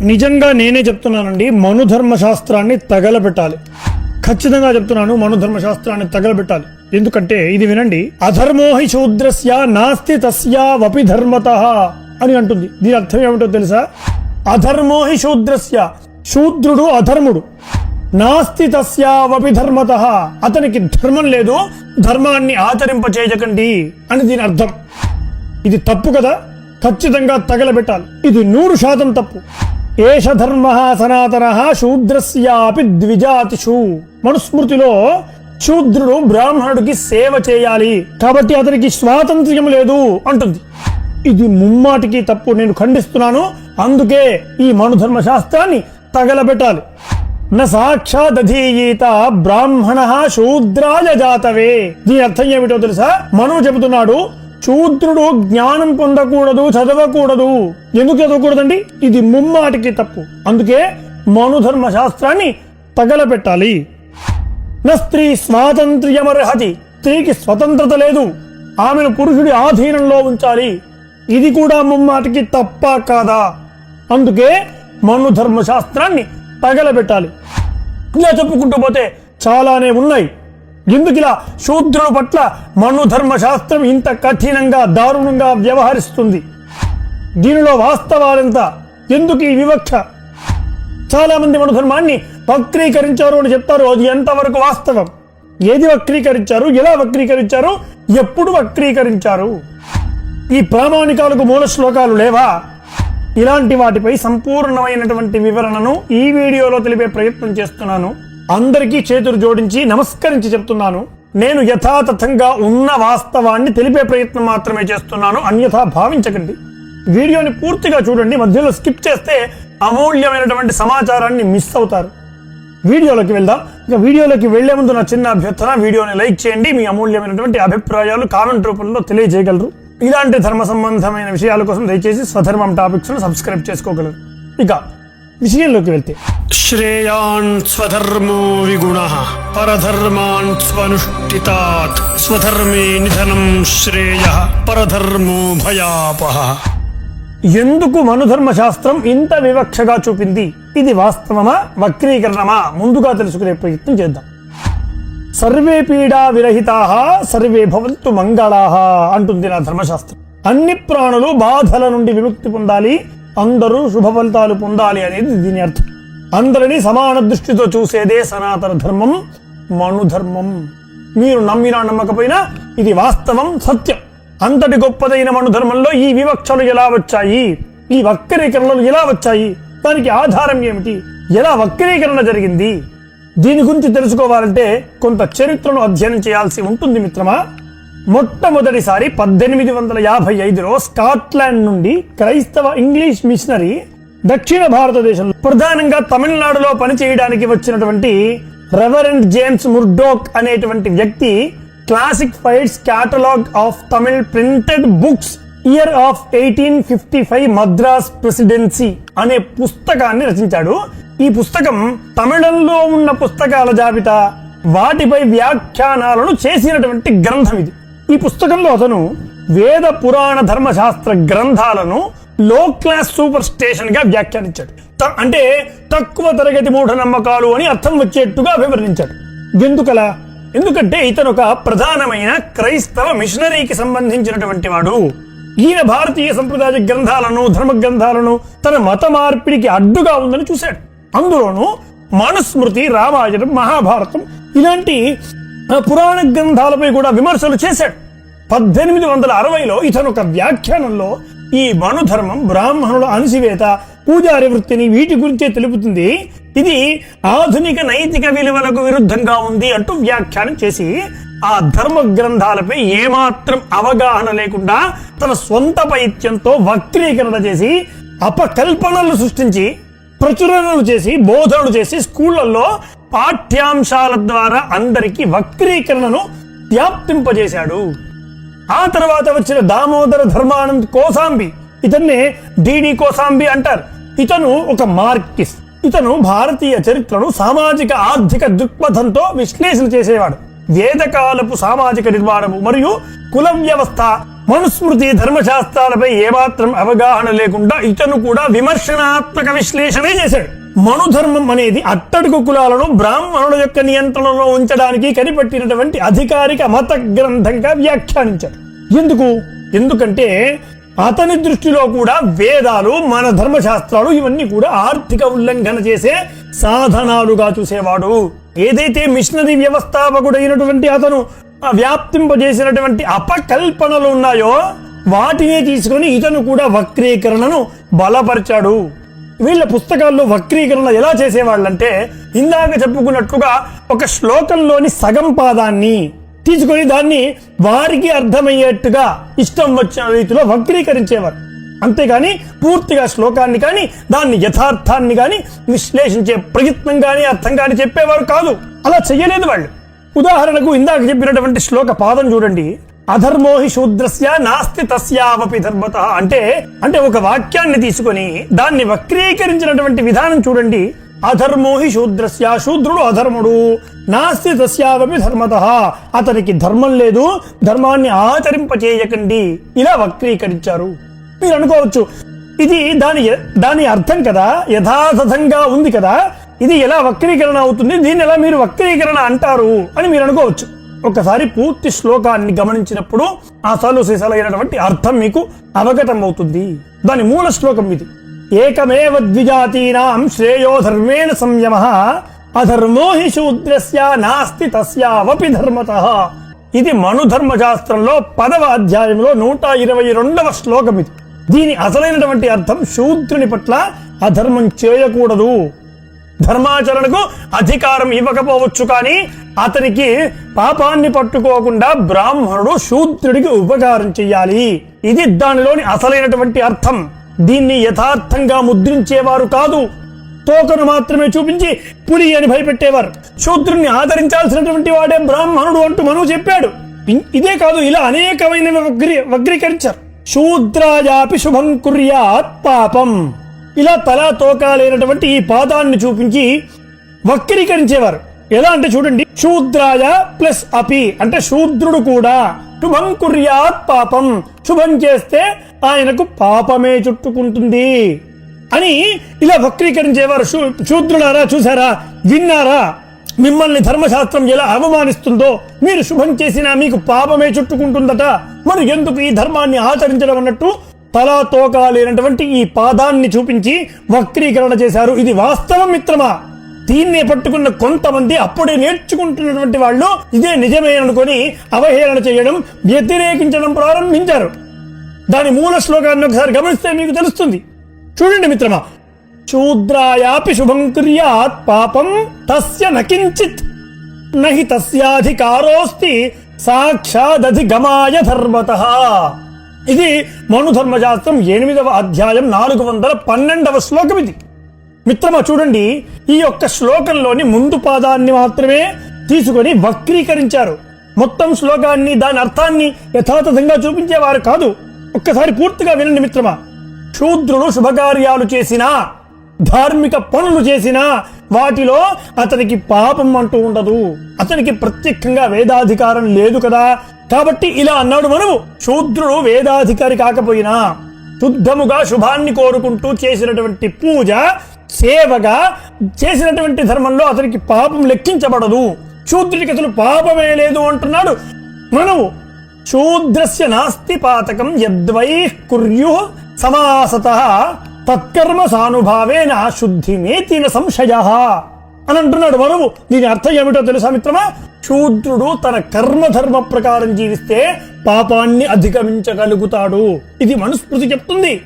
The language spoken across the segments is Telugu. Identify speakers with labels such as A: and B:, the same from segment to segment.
A: నిజంగా నేనే చెప్తున్నానండి మనుధర్మ శాస్త్రాన్ని తగలబెట్టాలి. ఖచ్చితంగా చెప్తున్నాను మనుధర్మ శాస్త్రాన్ని తగలబెట్టాలి. ఎందుకంటే ఇది వినండి అధర్మోహి శూద్రస్య నాస్తి తస్యావపి ధర్మత అని అంటుంది. దీని అర్థం ఏమిటో తెలుసా? అధర్మోహి శూద్రస్య శూద్రుడు అధర్ముడు. నాస్తి తస్యావపి ధర్మత అతనికి ధర్మం లేదు ధర్మాన్ని ఆచరింపచేయకండి అని దీని అర్థం. ఇది తప్పు కదా? ఖచ్చితంగా తగలబెట్టాలి. ఇది నూరు శాతం తప్పు. ఏష ధర్మ సనాతన శూద్రస్యాపి ద్విజాతిషు. మనుస్మృతిలో శూద్రుడు బ్రాహ్మణుడికి సేవ చేయాలి. కాబట్టి అతనికి స్వాతంత్ర్యం లేదు అంటుంది. ఇది ముమ్మాటికి తప్పు నేను ఖండిస్తున్నాను. అందుకే ఈ మనుధర్మ శాస్త్రాన్ని తగలబెట్టాలి. న సాక్షాదధీయీత బ్రాహ్మణ శూద్రాయ జాతవే. దీని అర్థం ఏమిటో తెలుసా? మనువు చెబుతున్నాడు శూద్రుడు జ్ఞానం పొందకూడదు చదవకూడదు. ఎందుకు చదవకూడదండి? ఇది ముమ్మాటికి తప్పు. అందుకే మనుధర్మ శాస్త్రాన్ని తగలబెట్టాలి. నా స్త్రీ స్వాతంత్ర్యమర్హతి. స్త్రీకి స్వతంత్రత లేదు. ఆమెను పురుషుడి ఆధీనంలో ఉంచాలి. ఇది కూడా ముమ్మాటికి తప్ప కాదా? అందుకే మనుధర్మ శాస్త్రాన్ని తగలబెట్టాలి. ఇలా చెప్పుకుంటూ పోతే చాలానే ఉన్నాయి. ఎందుకు ఇలా శూద్రుల పట్ల మనుధర్మ శాస్త్రం ఇంత కఠినంగా దారుణంగా వ్యవహరిస్తుంది? దీనిలో వాస్తవాలంత ఎందుకు ఈ వివక్ష? చాలా మంది వక్రీకరించారు అని చెప్తారు. అది ఎంతవరకు వాస్తవం? ఏది వక్రీకరించారు? ఎలా వక్రీకరించారు? ఎప్పుడు వక్రీకరించారు? ఈ ప్రామాణికాలకు మూల శ్లోకాలు లేవా? ఇలాంటి వాటిపై సంపూర్ణమైనటువంటి వివరణను ఈ వీడియోలో తెలిపే ప్రయత్నం చేస్తున్నాను. అందరికీ చేతులు జోడించి నమస్కరించి చెప్తున్నాను. నేను యథాతథంగా ఉన్న వాస్తవాన్ని తెలిపే ప్రయత్నం మాత్రమే చేస్తున్నాను. అన్యథా భావించకండి. వీడియోని పూర్తిగా చూడండి. మధ్యలో స్కిప్ చేస్తే అమూల్యమైనటువంటి సమాచారాన్ని మిస్ అవుతారు. వీడియోలోకి వెళ్దాం. ఇక వీడియోలోకి వెళ్ళే ముందు నా చిన్న అభ్యర్థన వీడియోని లైక్ చేయండి. మీ అమూల్యమైనటువంటి అభిప్రాయాలు కామెంట్ రూపంలో తెలియజేయగలరు. ఇలాంటి ధర్మ సంబంధమైన విషయాల కోసం దయచేసి స్వధర్మం టాపిక్స్ను సబ్స్క్రైబ్ చేసుకోగలరు. ఇక విషయంలోకి వెళ్తే. శ్రేయాన్ స్వధర్మో విగుణ పరధర్మాన్ స్వనుష్ఠితాత్ స్వధర్మే నిధనం శ్రేయ పరధర్మో భయాపహ ఎందుకు మనుధర్మ శాస్త్రం ఇంత వివక్షగా చూపింది? ఇది వాస్తవమా? వక్రీకరణమా? ముందుగా తెలుసుకునే ప్రయత్నం చేద్దాం. సర్వే పీడా విరహితా సర్వే భవంతు మంగళా అంటుంది నా ధర్మశాస్త్రం. అన్ని ప్రాణులు బాధల నుండి విముక్తి పొందాలి అందరూ శుభ ఫలితాలు పొందాలి అనేది దీని అర్థం. అందరినీ సమాన దృష్టితో చూసేదే సనాతన ధర్మం మనుధర్మం మీరు నమ్మినా నమ్మకపోయినా ఇది వాస్తవం సత్యం. అంతటి గొప్పదైన మనుధర్మంలో ఈ వివక్షలు ఎలా వచ్చాయి? ఈ వక్రీకరణలు ఎలా వచ్చాయి? దానికి ఆధారం ఏమిటి? ఎలా వక్రీకరణ జరిగింది? దీని గురించి తెలుసుకోవాలంటే కొంత చరిత్రను అధ్యయనం చేయాల్సి ఉంటుంది మిత్రమా? మొట్టమొదటిసారి పద్దెనిమిది వందల యాభై ఐదులో స్కాట్లాండ్ నుండి క్రైస్తవ ఇంగ్లీష్ మిషనరీ దక్షిణ భారతదేశంలో ప్రధానంగా తమిళనాడులో పనిచేయడానికి వచ్చినటువంటి రెవరెండ్ జేమ్స్ ముర్డోక్ అనేటువంటి వ్యక్తి classified catalogue of Tamil printed books year of eighteen fifty five Madras presidency అనే పుస్తకాన్ని రచించాడు. ఈ పుస్తకం తమిళంలో ఉన్న పుస్తకాల జాబితా వాటిపై వ్యాఖ్యానాలను చేసినటువంటి గ్రంథం ఇది. ఈ పుస్తకంలో అతను వేద పురాణ ధర్మశాస్త్ర గ్రంథాలను లో క్లాస్ సూపర్ స్టేషన్గా వ్యాఖ్యానించాడు. అంటే తక్కువ తరగతి మూఢనమ్మకాలు అని అర్థం వచ్చేట్టుగా వివరించాడు. ఎందుకలా? ఎందుకంటే ఇతను ఒక ప్రధానమైన క్రైస్తవ మిషనరీకి సంబంధించినటువంటి వాడు. ఈయన భారతీయ సంప్రదాయ గ్రంథాలను ధర్మ గ్రంథాలను తన మత మార్పిడికి అడ్డుగా ఉందని చూశాడు. అందులోనూ మనుస్మృతి రామాయణం మహాభారతం ఇలాంటి పురాణ గ్రంథాలపై కూడా విమర్శలు చేశాడు. పద్దెనిమిది వందల అరవైలో ఇతను ఒక వ్యాఖ్యానంలో ఈ మనుధర్మం బ్రాహ్మణుల అణసివేత పూజారి వృత్తిని వీటి గురించే తెలుపుతుంది. ఇది ఆధునిక నైతిక విలువలకు విరుద్ధంగా ఉంది అంటూ వ్యాఖ్యానం చేసి ఆ ధర్మ గ్రంథాలపై ఏమాత్రం అవగాహన లేకుండా తన సొంత పైత్యంతో వక్రీకరణ చేసి అపకల్పనలు సృష్టించి ప్రచురణలు చేసి బోధనలు చేసి స్కూళ్ళలో పాఠ్యాంశాల ద్వారా అందరికీ వక్రీకరణను వ్యాప్తింపజేశాడు. ఆ తర్వాత వచ్చిన దామోదర ధర్మానంద్ కోసాంబి ఇతన్నే డిడి కోసాంబి అంటారు. ఇతను ఒక మార్కిస్ ఇతను భారతీయ చరిత్రను సామాజిక ఆర్థిక దృక్పథంతో విశ్లేషణ చేసేవాడు. వేదకాలపు సామాజిక నిర్మాణము మరియు కుల వ్యవస్థ మనుస్మృతి ధర్మశాస్త్రాలపై ఏమాత్రం అవగాహన లేకుండా ఇతను కూడా విమర్శనాత్మక విశ్లేషణే చేశాడు. మనుధర్మం అనేది అట్టడుగు కులాలను బ్రాహ్మణుల యొక్క నియంత్రణలో ఉంచడానికి కనిపెట్టినటువంటి అధికారిక మత గ్రంథంగా వ్యాఖ్యానించాడు ఎందుకు? ఎందుకంటే అతని దృష్టిలో కూడా వేదాలు మన ధర్మశాస్త్రాలు ఇవన్నీ కూడా ఆర్థిక ఉల్లంఘన చేసే సాధనాలుగా చూసేవాడు. ఏదైతే మిషనరీ వ్యవస్థాపకుడైనటువంటి అతను వ్యాప్తింపజేసినటువంటి అపకల్పనలు ఉన్నాయో వాటినే తీసుకొని ఇతను కూడా వక్రీకరణను బలపరిచాడు. వీళ్ళ పుస్తకాల్లో వక్రీకరణ ఎలా చేసేవాళ్ళంటే ఇందాక చెప్పుకున్నట్టుగా ఒక శ్లోకంలోని సగం పాదాన్ని తీసుకొని దాన్ని వారికి అర్థమయ్యేట్టుగా ఇష్టం వచ్చిన రీతిలో వక్రీకరించేవారు. అంతేగాని పూర్తిగా శ్లోకాన్ని కానీ దాన్ని యథార్థాన్ని కానీ విశ్లేషించే ప్రయత్నం కానీ అర్థం కానీ చెప్పేవారు కాదు. అలా చెయ్యలేదు వాళ్ళు. ఉదాహరణకు ఇందాక చెప్పినటువంటి శ్లోక పాదం చూడండి. అధర్మోహి శూద్రస్య నాస్తి తస్యావపి ధర్మత. అంటే అంటే ఒక వాక్యాన్ని తీసుకొని దాన్ని వక్రీకరించినటువంటి విధానం చూడండి. అధర్మోహి శూద్రస్య శూద్రుడు అధర్ముడు నాస్తి తస్యావపి ధర్మత. అతనికి ధర్మం లేదు ధర్మాన్ని ఆచరింపచేయకండి. ఇలా వక్రీకరించారు. మీరు అనుకోవచ్చు ఇది దాని దాని అర్థం కదా యథాతథంగా ఉంది కదా. ఇది ఎలా వక్రీకరణ అవుతుంది దీన్ని ఎలా మీరు వక్రీకరణ అంటారు అని మీరు అనుకోవచ్చు. ఒకసారి పూర్తి శ్లోకాన్ని గమనించినప్పుడు ఆ సలు అయినటువంటి అర్థం మీకు అవగతం అవుతుంది దాని మూల శ్లోకం ఇది. ఏకమేవ ద్విజాతీనాం శ్రేయో ధర్మేణ సంయమ అధర్మో హి శూద్రస్య నాస్తి తస్యావపి ధర్మత. ఇది మనుధర్మ శాస్త్రంలో పదవ అధ్యాయంలో నూట ఇరవై రెండవ శ్లోకం ఇది. దీని అసలైనటువంటి అర్థం శూద్రుని పట్ల అధర్మం చేయకూడదు. ధర్మాచరణకు అధికారం ఇవ్వకపోవచ్చు కానీ అతనికి పాపాన్ని పట్టుకోకుండా బ్రాహ్మణుడు శూద్రుడికి ఉపకారం చెయ్యాలి. ఇది దానిలోని అసలైనటువంటి అర్థం. దీన్ని యథార్థంగా ముద్రించేవారు కాదు. తోకను మాత్రమే చూపించి పులి అని భయపెట్టేవారు. శూద్రుణ్ణి ఆదరించాల్సినటువంటి వాడే బ్రాహ్మణుడు అంటూ మనువు చెప్పాడు. ఇదే కాదు ఇలా అనేకమైనవి వగ్రీ వగ్రీకరించారు శూద్రాయాపి శుభం కుర్యాత్ పాపం. ఇలా తలా తోక లేనటువంటి ఈ పాదాన్ని చూపించి వక్రీకరించేవారు. ఎలా అంటే చూడండి శూద్రాయ ప్లస్ అపి అంటే శూద్రుడు కూడా. శుభం కుర్యాత్ పాపం. శుభం చేస్తే ఆయనకు పాపమే చుట్టుకుంటుంది అని ఇలా వక్రీకరించేవారు. శూద్రుడారా శూద్రులారా చూసారా విన్నారా? మిమ్మల్ని ధర్మశాస్త్రం ఎలా అవమానిస్తుందో మీరు శుభం చేసినా మీకు పాపమే చుట్టుకుంటుందట. మరి ఎందుకు ఈ ధర్మాన్ని ఆచరించడం అన్నట్టు తలా తోక లేనటువంటి ఈ పాదాన్ని చూపించి వక్రీకరణ చేశారు. ఇది వాస్తవం మిత్రమా? దీన్నే పట్టుకున్న కొంతమంది అప్పుడే నేర్చుకుంటున్నటువంటి వాళ్ళు ఇదే నిజమేననుకొని అవహేళన చేయడం వ్యతిరేకించడం ప్రారంభించారు. దాని మూల శ్లోకాన్ని ఒకసారి గమనిస్తే మీకు తెలుస్తుంది. చూడండి మిత్రమా శూద్రాయాపి శుభం క్రియాత్ పాపం తస్య నకించిత్ నహి తస్యాధికారోస్తి సాక్షాదధిగమాయ ధర్మత. ఇది మనుధర్మశాస్త్రం ఎనిమిదవ అధ్యాయం నాలుగు వందల పన్నెండవ శ్లోకం ఇది. మిత్రమా చూడండి ఈ యొక్క శ్లోకంలోని ముందు పాదాన్ని మాత్రమే తీసుకొని వక్రీకరించారు. మొత్తం శ్లోకాన్ని దాని అర్థాన్ని యథాతథంగా చూపించేవారు కాదు. ఒక్కసారి పూర్తిగా వినండి మిత్రమా. శూద్రుడు శుభకార్యాలు చేసినా ధార్మిక పనులు చేసినా వాటిలో అతనికి పాపం అంటూ ఉండదు. అతనికి ప్రత్యేకంగా వేదాధికారం లేదు కదా. కాబట్టి ఇలా అన్నాడు మనము. శూద్రుడు వేదాధికారి కాకపోయినా శుద్ధముగా శుభాన్ని కోరుకుంటూ చేసినటువంటి పూజ సేవగా చేసినటువంటి ధర్మంలో అతనికి పాపం లెక్కించబడదు. శూద్రుడికి అసలు పాపమే లేదు అంటున్నాడు మనము. శూద్రస్య నాస్తి పాతకం యద్వై కుర్యు సమాసత తత్కర్మ సానుభావేన శుద్ధిమేతిన సంశయ. అని అంటున్నాడు. వరువు దీని అర్థం ఏమిటో తెలుసా మిత్రమా? శూద్రుడు తన కర్మధర్మ ప్రకారం జీవిస్తే పాపాన్ని అధిగమించగలుగుతాడు. ఇది మనుస్మృతి చెప్తుంది.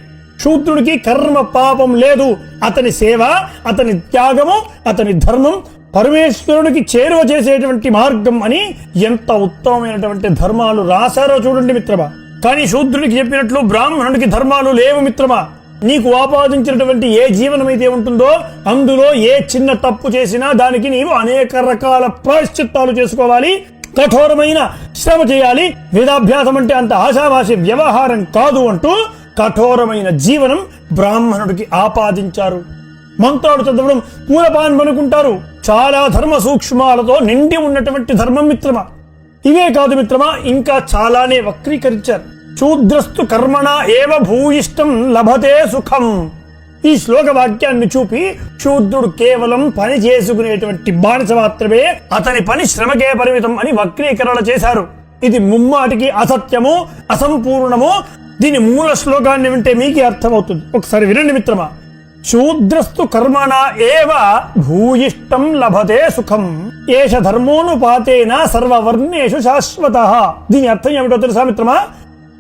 A: శూద్రుడికి కర్మ పాపం లేదు. అతని సేవ అతని త్యాగము అతని ధర్మం పరమేశ్వరుడికి చేరువ చేసేటువంటి మార్గం అని ఎంత ఉత్తమమైనటువంటి ధర్మాలు రాశారో చూడండి మిత్రమా. కానీ శూద్రుడికి చెప్పినట్లు బ్రాహ్మణుడికి ధర్మాలు లేవు మిత్రమా. నీకు ఆపాదించినటువంటి ఏ జీవనమైతే ఉంటుందో అందులో ఏ చిన్న తప్పు చేసినా దానికి నీవు అనేక రకాల ప్రాశ్చిత్తాలు చేసుకోవాలి కఠోరమైన శ్రమ చేయాలి. వేదాభ్యాసం అంటే అంత ఆశాభాషి వ్యవహారం కాదు అంటూ కఠోరమైన జీవనం బ్రాహ్మణుడికి ఆపాదించారు. మంత్రాలు చదవడం పూలపాన్ అనుకుంటారు. చాలా ధర్మ సూక్ష్మాలతో నిండి ఉన్నటువంటి ధర్మం మిత్రమా ఇవే కాదు మిత్రమా ఇంకా చాలానే వక్రీకరించారు. శూద్రస్తు కర్మణ ఏవ భూయిష్టం లభతే సుఖం. ఈ శ్లోక వాక్యాన్ని చూపి శూద్రుడు కేవలం పని చేసుకునేటువంటి బానిస మాత్రమే అతని పని శ్రమకే పరిమితం అని వక్రీకరణ చేశారు. ఇది ముమ్మాటికి అసత్యము అసంపూర్ణము. దీని మూల శ్లోకాన్ని వింటే మీకే అర్థమవుతుంది. ఒకసారి వినండి మిత్రమా. శూద్రస్తు కర్మణ ఏవ భూయిష్టం లభతే సుఖం. ఏష ధర్మోనుపాతేన సర్వవర్ణేషు శాశ్వత. దీని అర్థం ఏమిటో తెలుసా మిత్రమా?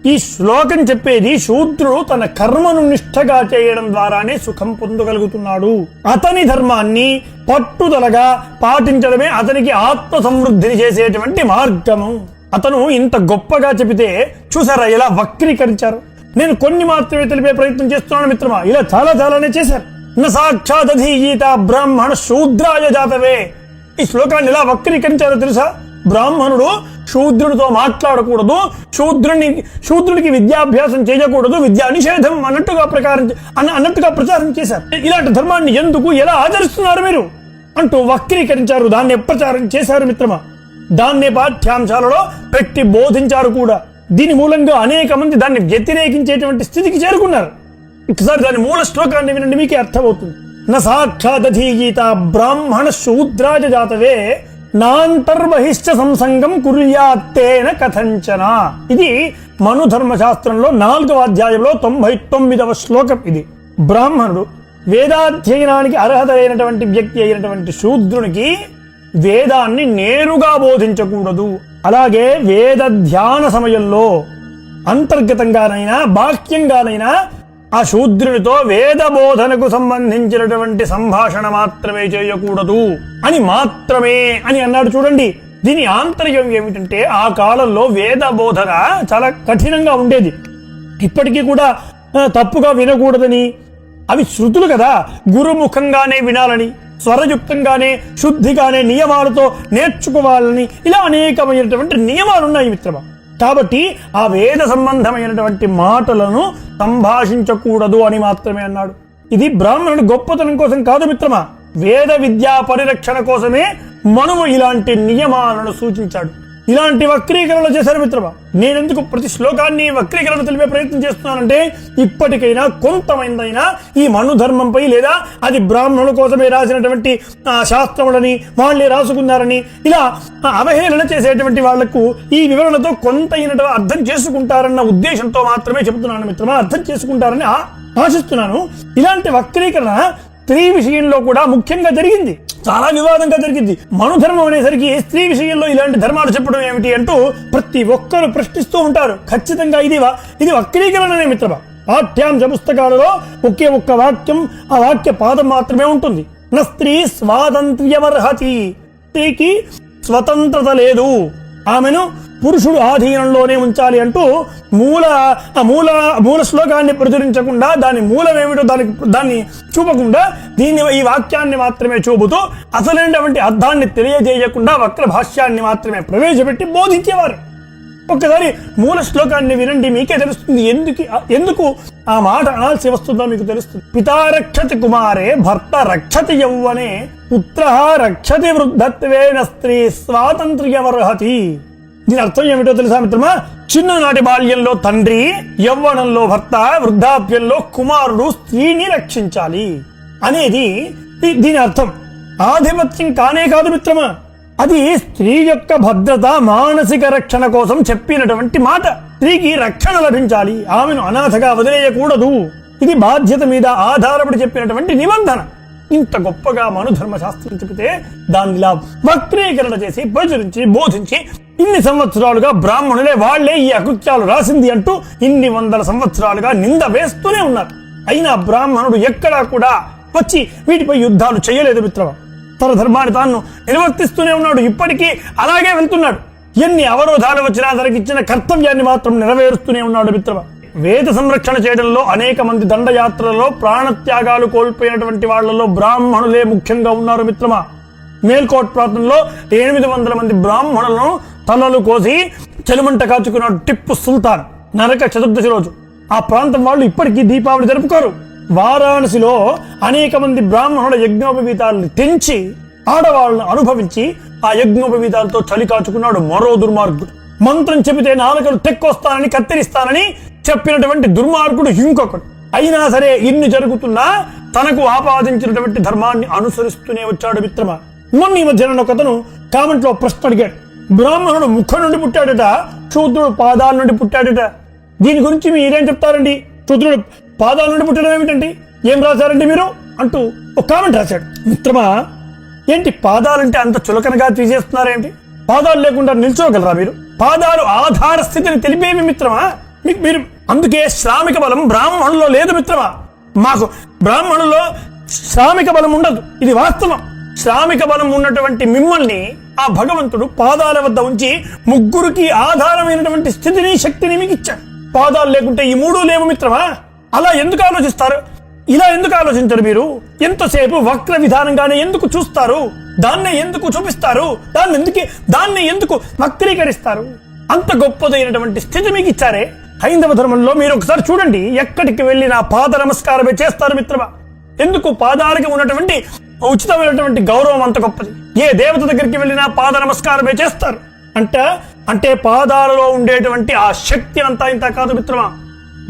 A: ఈ శ్లోకం చెప్పేది శూద్రుడు తన కర్మను నిష్ఠగా చేయడం ద్వారానే సుఖం పొందగలుగుతున్నాడు. అతని ధర్మాన్ని పట్టుదలగా పాటించడమే అతనికి ఆత్మ సమృద్ధిని చేసేటువంటి మార్గము. అతను ఇంత గొప్పగా చెబితే చూసారా ఇలా వక్రీకరించారు? నేను కొన్ని మాత్రమే తెలిపే ప్రయత్నం చేస్తున్నాను మిత్రమా. ఇలా చాలా చాలానే చేశారు. న సాక్షాత్ అధీగీత బ్రాహ్మణ శూద్రాయ జాతవే. ఈ శ్లోకాన్ని ఎలా వక్రీకరించారో తెలుసా? బ్రాహ్మణుడు శూద్రుడితో మాట్లాడకూడదు శూద్రుని శూద్రుడికి విద్యాభ్యాసం చేయకూడదు విద్యా నిషేధం అన్నట్టుగా ప్రకారం అన్న- అన్నట్టుగా ప్రచారం చేశారు. ఇలాంటి ధర్మాన్ని ఎందుకు ఎలా ఆచరిస్తున్నారు మీరు? అంటూ వక్రీకరించారు దాన్ని ప్రచారం చేశారు మిత్రమా? దాన్ని పాఠ్యాంశాలలో పెట్టి బోధించారు కూడా. దీని మూలంగా అనేక మంది దాన్ని వ్యతిరేకించేటువంటి స్థితికి చేరుకున్నారు. ఒకసారి దాని మూల శ్లోకాన్ని వినండి మీకే అర్థమవుతుంది. న సాక్షాదధీగీత బ్రాహ్మణ శూద్రాజ జాతవే నాంతర్బహిష్ట సంసంగం కుర్యాత్తేన కథంచన. ఇది మను ధర్మశాస్త్రంలో నాలుగవ అధ్యాయంలో తొంభై తొమ్మిదవ శ్లోకం ఇది. బ్రాహ్మణుడు వేదాధ్యయనానికి అర్హత అయినటువంటి వ్యక్తి అయినటువంటి శూద్రునికి వేదాన్ని నేరుగా బోధించకూడదు. అలాగే వేద ధ్యాన సమయంలో అంతర్గతంగానైనా బాహ్యంగానైనా ఆ శూద్రునితో వేద బోధనకు సంబంధించినటువంటి సంభాషణ మాత్రమే చేయకూడదు. అని మాత్రమే అని అన్నాడు చూడండి. దీని ఆంతర్యం ఏమిటంటే ఆ కాలంలో వేద బోధన చాలా కఠినంగా ఉండేది. ఇప్పటికీ కూడా తప్పుగా వినకూడదని. అవి శృతులు కదా. గురుముఖంగానే వినాలని స్వరయుక్తంగానే శుద్ధిగానే నియమాలతో నేర్చుకోవాలని ఇలా అనేకమైనటువంటి నియమాలున్నాయి మిత్రమా. కాబట్టి ఆ వేద సంబంధమైనటువంటి మాటలను సంభాషించకూడదు అని మాత్రమే అన్నాడు. ఇది బ్రాహ్మణుడి గొప్పతనం కోసం కాదు మిత్రమా? వేద విద్యా పరిరక్షణ కోసమే మనువు ఇలాంటి నియమాలను సూచించాడు. ఇలాంటి వక్రీకరణలు చేశారు మిత్రమా? నేనెందుకు ప్రతి శ్లోకాన్ని వక్రీకరణ తెలిపే ప్రయత్నం చేస్తున్నానంటే ఇప్పటికైనా కొంతమందైనా ఈ మనుధర్మంపై లేదా అది బ్రాహ్మణుల కోసమే రాసినటువంటి ఆ, శాస్త్రములని వాళ్ళే రాసుకున్నారని ఇలా అవహేళన చేసేటువంటి వాళ్ళకు ఈ వివరణతో కొంత అర్థం చేసుకుంటారన్న ఉద్దేశంతో మాత్రమే చెబుతున్నాను మిత్రమా అర్థం చేసుకుంటారని ఆశిస్తున్నాను. ఇలాంటి వక్రీకరణ స్త్రీ విషయంలో కూడా ముఖ్యంగా జరిగింది. చాలా వివాదంగా జరిగింది. మనుధర్మం అనేసరికి స్త్రీ విషయంలో ఇలాంటి ధర్మాలు చెప్పడం ఏమిటి అంటూ ప్రతి ఒక్కరు ప్రశ్నిస్తూ ఉంటారు. ఖచ్చితంగా ఇది ఇది వక్రీకరణనే మిత్రమా? పాఠ్యాంశ పుస్తకాలలో ఒకే ఒక్క వాక్యం ఆ వాక్య పాదం మాత్రమే ఉంటుంది. నా స్త్రీ స్వాతంత్ర్యమర్హతి. స్త్రీకి స్వతంత్రత లేదు. ఆమెను పురుషుడు ఆధీనంలోనే ఉంచాలి అంటూ మూల మూల మూల శ్లోకాన్ని ప్రచురించకుండా దాని మూలం ఏమిటో దానికి దాన్ని చూపకుండా దీన్ని ఈ వాక్యాన్ని మాత్రమే చూపుతూ అసలైనటువంటి అర్థాన్ని తెలియజేయకుండా వక్ర భాష్యాన్ని మాత్రమే ప్రవేశపెట్టి బోధించేవారు. ఒక్కసారి మూల శ్లోకాన్ని వినండి మీకే తెలుస్తుంది ఎందుకు ఎందుకు ఆ మాట అనాల్సి వస్తుందో మీకు తెలుస్తుంది. పితా రక్షతి కుమారే భర్త రక్షతి యౌవనే పుత్ర రక్షతి వృద్ధత్వేన స్త్రీ స్వాతంత్ర్యమర్హతి. దీని అర్థం ఏమిటో తెలుసా మిత్రమా? చిన్ననాటి బాల్యంలో తండ్రి యవ్వనంలో భర్త వృద్ధాప్యంలో కుమారుడు స్త్రీని రక్షించాలి అనేది దీని అర్థం ఆధిపత్యం కానే కాదు మిత్రమా. అది స్త్రీ యొక్క భద్రత మానసిక రక్షణ కోసం చెప్పినటువంటి మాట. స్త్రీకి రక్షణ లభించాలి. ఆమెను అనాథగా వదిలేయకూడదు. ఇది బాధ్యత మీద ఆధారపడి చెప్పినటువంటి నిబంధన. ఇంత గొప్పగా మనుధర్మ శాస్త్రం చెబితే దానిలా వక్రీకరణ చేసి ప్రచురించి బోధించి ఇన్ని సంవత్సరాలుగా బ్రాహ్మణులే వాళ్ళే ఈ అకృత్యాలు రాసింది అంటూ ఇన్ని వందల సంవత్సరాలుగా నింద వేస్తూనే ఉన్నారు. అయినా బ్రాహ్మణుడు ఎక్కడా కూడా వచ్చి వీటిపై యుద్ధాలు చేయలేదు మిత్రమా? తన ధర్మాన్ని తాను నిర్వర్తిస్తూనే ఉన్నాడు. ఇప్పటికీ అలాగే వెళ్తున్నాడు. ఎన్ని అవరోధాలు వచ్చినా తనకిచ్చిన కర్తవ్యాన్ని మాత్రం నెరవేరుస్తూనే ఉన్నాడు మిత్రమా? వేద సంరక్షణ చేయడంలో అనేక మంది దండయాత్రలలో ప్రాణత్యాగాలు కోల్పోయినటువంటి వాళ్ళలో బ్రాహ్మణులే ముఖ్యంగా ఉన్నారు మిత్రమా. మేల్కోట్ ప్రాంతంలో ఎనిమిది వందల మంది బ్రాహ్మణులను తలలు కోసి చెలుమంట కాచుకున్నాడు టిప్పు సుల్తాన్ నరక చతుర్దశి రోజు. ఆ ప్రాంతం వాళ్ళు ఇప్పటికీ దీపావళి జరుపుకోరు. వారాణసిలో అనేక మంది బ్రాహ్మణుల యజ్ఞోపవీతాలను తెంచి ఆడవాళ్ళను అనుభవించి ఆ యజ్ఞోపవీతాలతో చలి కాచుకున్నాడు మరో దుర్మార్గుడు. మంత్రం చెబితే నాలుకలు తెక్కొస్తానని కత్తిరిస్తానని చెప్పినటువంటి దుర్మార్గుడు ఇంకొకడు. అయినా సరే ఇన్ని జరుగుతున్నా తనకు ఆపాదించినటువంటి ధర్మాన్ని అనుసరిస్తూనే వచ్చాడు మిత్రమా. మొన్న ఈ మధ్యన ఒకతను కామెంట్లో ప్రశ్న అడిగాడు. బ్రాహ్మణుడు ముఖం నుండి పుట్టాడట శూద్రుడు పాదాల నుండి పుట్టాడట. దీని గురించి మీరేం చెప్తారండి? శూద్రుడు పాదాల నుండి పుట్టడం ఏమిటండి? ఏం రాశారండి మీరు? అంటూ ఒక కామెంట్ రాశాడు. మిత్రమా ఏంటి పాదాలంటే అంత చులకనగా తీసేస్తున్నారేంటి? పాదాలు లేకుండా నిల్చోగలరా మీరు? పాదాలు ఆధార స్థితిని తెలిపేవి మిత్రమా? మీకు మీరు అందుకే శ్రామిక బలం బ్రాహ్మణులో లేదు మిత్రమా? మాకు బ్రాహ్మణులో శ్రామిక బలం ఉండదు. ఇది వాస్తవం. శ్రామిక బలం ఉన్నటువంటి మిమ్మల్ని ఆ భగవంతుడు పాదాల వద్ద ఉంచి ముగ్గురికి ఆధారమైనటువంటి స్థితిని శక్తిని మీకు ఇచ్చాడు. పాదాలు లేకుంటే ఈ మూడు లేవు మిత్రమా? అలా ఎందుకు ఆలోచిస్తారు? ఇలా ఎందుకు ఆలోచించరు మీరు? ఎంతసేపు వక్ర విధానంగానే ఎందుకు చూస్తారు? దాన్నే ఎందుకు చూపిస్తారు? దాన్ని ఎందుకు దాన్ని ఎందుకు వక్రీకరిస్తారు? అంత గొప్పదైనటువంటి స్థితి మీకు ఇచ్చారే? హైందవ ధర్మంలో మీరు ఒకసారి చూడండి ఎక్కడికి వెళ్ళి నా పాద నమస్కారమే చేస్తారు మిత్రమా? ఎందుకు పాదాలకి ఉన్నటువంటి ఉచితమైనటువంటి గౌరవం అంత గొప్పది? ఏ దేవత దగ్గరికి వెళ్ళినా పాద నమస్కారమే చేస్తారు? అంటే అంటే పాదాలలో ఉండేటువంటి ఆ శక్తి అంతా ఇంత కాదు మిత్రమా?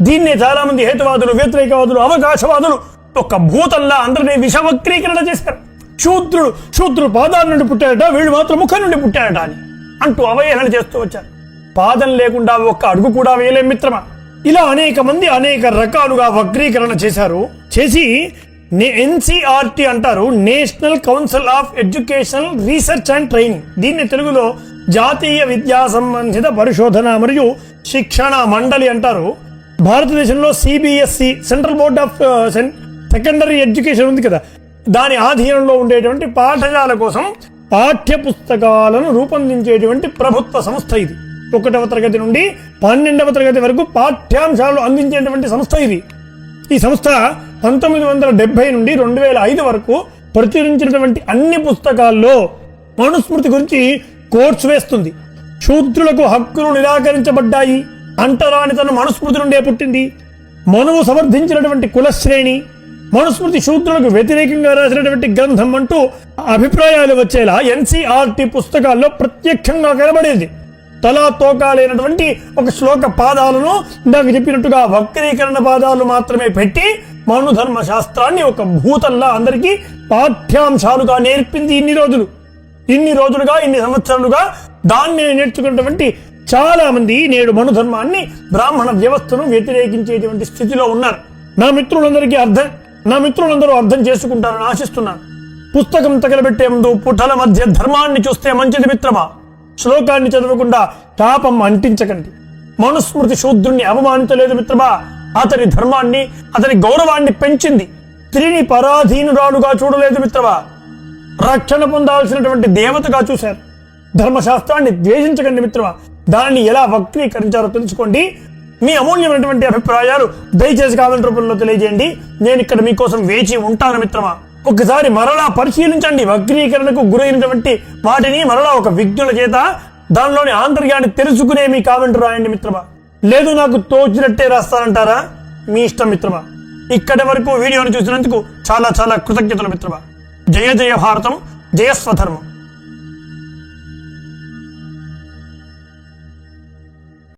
A: దీన్నే చాలా మంది హేతువాదులు వ్యతిరేకవాదులు అవకాశవాదులు ఒక భూతల్లా అందరినీ విషవక్రీకరణ చేశారు. శూద్రుడు శూద్రుడు పాదాల నుండి పుట్టాడట వీళ్ళు మాత్రం ముఖం నుండి పుట్టాడట అని అంటూ అవహేళన చేస్తూ వచ్చారు. పాదం లేకుండా ఒక్క అడుగు కూడా వేయలేం మిత్రమా? ఇలా అనేక మంది అనేక రకాలుగా వక్రీకరణ చేశారు. చేసి ఎన్సీఆర్టీ అంటారు national council of education research and training. దీన్ని తెలుగులో జాతీయ విద్యా సంబంధిత పరిశోధన మరియు శిక్షణ మండలి అంటారు. భారతదేశంలో CBSE central board of secondary education ఉంది కదా? దాని ఆధీనంలో ఉండేటువంటి పాఠశాల కోసం పాఠ్య పుస్తకాలను రూపొందించేటువంటి ప్రభుత్వ సంస్థ ఇది. ఒకటవ తరగతి నుండి పన్నెండవ తరగతి వరకు పాఠ్యాంశాలు అందించేటువంటి సంస్థ ఇది. ఈ సంస్థ పంతొమ్మిది వందల డెబ్బై నుండి రెండు వేల ఐదు వరకు ప్రచురించినటువంటి అన్ని పుస్తకాల్లో మనుస్మృతి గురించి కోర్సు వేస్తుంది. శూద్రులకు హక్కులు నిరాకరించబడ్డాయి. అంటరాని తన మనుస్మృతి నుండే పుట్టింది. మనువు సమర్థించినటువంటి కులశ్రేణి మనుస్మృతి శూద్రులకు వ్యతిరేకంగా రాసినటువంటి గ్రంథం అంటూ అభిప్రాయాలు వచ్చేలా ఎన్సీఆర్టీ పుస్తకాల్లో ప్రత్యక్షంగా కనబడేది. తలా తోక లేనటువంటి ఒక శ్లోక పాదాలను ఇందాక చెప్పినట్టుగా వక్రీకరణ పాదాలు మాత్రమే పెట్టి మనుధర్మ శాస్త్రాన్ని ఒక భూతల్లా అందరికీ పాఠ్యాంశాలుగా నేర్పింది ఇన్ని రోజులు. ఇన్ని రోజులుగా ఇన్ని సంవత్సరాలుగా దాన్ని నేర్చుకున్నటువంటి చాలా మంది నేడు మనుధర్మాన్ని బ్రాహ్మణ వ్యవస్థను వ్యతిరేకించేటువంటి స్థితిలో ఉన్నారు. నా మిత్రులందరికీ అర్థం నా మిత్రులందరూ అర్థం చేసుకుంటారని ఆశిస్తున్నాను పుస్తకం తగలబెట్టే ముందు పుటల మధ్య ధర్మాన్ని చూస్తే మంచిది మిత్రమా? శ్లోకాన్ని చదవకుండా పాపం అంటించకండి. మనుస్మృతి శూద్రుణ్ణి అవమానించలేదు మిత్రమా? అతని ధర్మాన్ని అతని గౌరవాన్ని పెంచింది. స్త్రీని పరాధీనురాలుగా చూడలేదు మిత్రమా? రక్షణ పొందాల్సినటువంటి దేవతగా చూశారు. ధర్మశాస్త్రాన్ని ద్వేషించకండి మిత్రమా. దానిని ఎలా వక్రీకరించారో తెలుసుకోండి. మీ అమూల్యమైనటువంటి అభిప్రాయాలు దయచేసి కామెంట్ రూపంలో తెలియజేయండి. నేను ఇక్కడ మీకోసం వేచి ఉంటాను మిత్రమా. ఒకసారి మరలా పరిశీలించండి. వక్రీకరణకు గురైనటువంటి వాటిని మరలా ఒక విజ్ఞుల చేత దానిలోని ఆంతర్యాన్ని తెలుసుకునే మీ కామెంట్ రాయండి మిత్రమా. లేదు నాకు తోచినట్టే రాస్తానంటారా? మీ ఇష్టం మిత్రమా. ఇక్కడి వరకు వీడియోను చూసినందుకు చాలా చాలా కృతజ్ఞతలు మిత్రమా. జయ జయ భారతం జయ స్వధర్మం.